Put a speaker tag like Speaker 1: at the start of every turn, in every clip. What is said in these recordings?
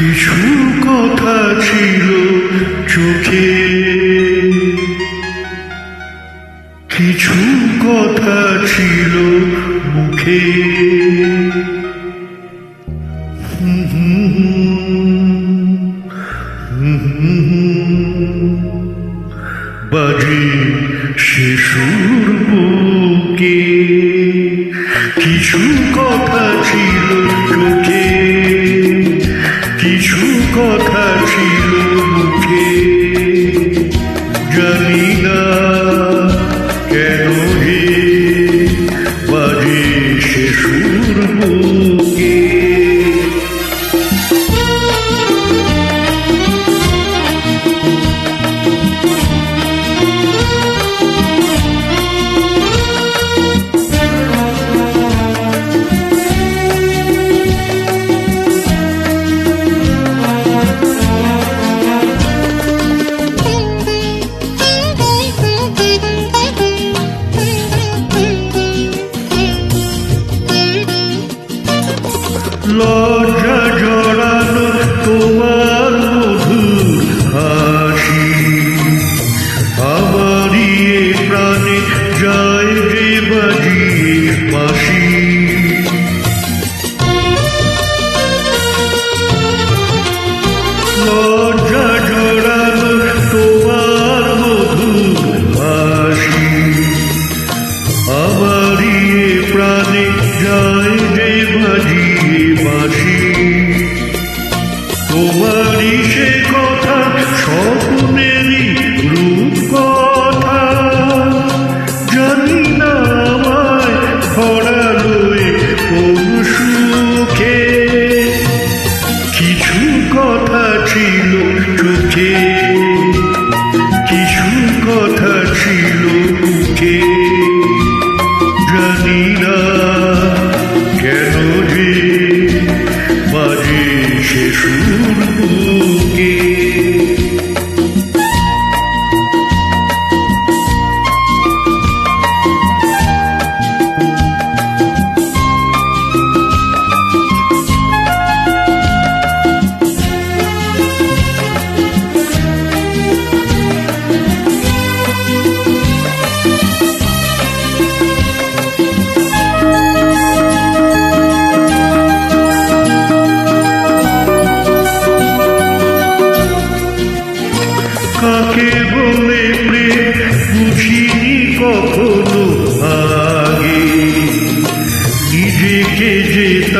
Speaker 1: কিছু কথা ছিল চোখে। কিছু কথা ছিল মুখে। বাজে শিশুর বুকে। কিছু কথা ছিল চোখে। কিছু কথা ছিল।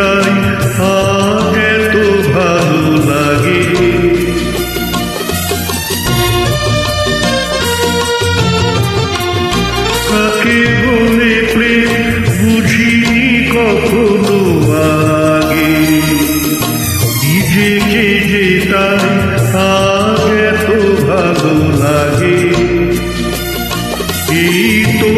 Speaker 1: তাই আজ এত ভালো লাগে। কাকে বলে প্রেম বুঝিনি কখনো আগে। নিজেকে যে তাই আজ এত ভালো লাগে। এই তো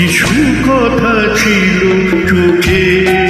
Speaker 1: কিছু কথা ছিল চোখে।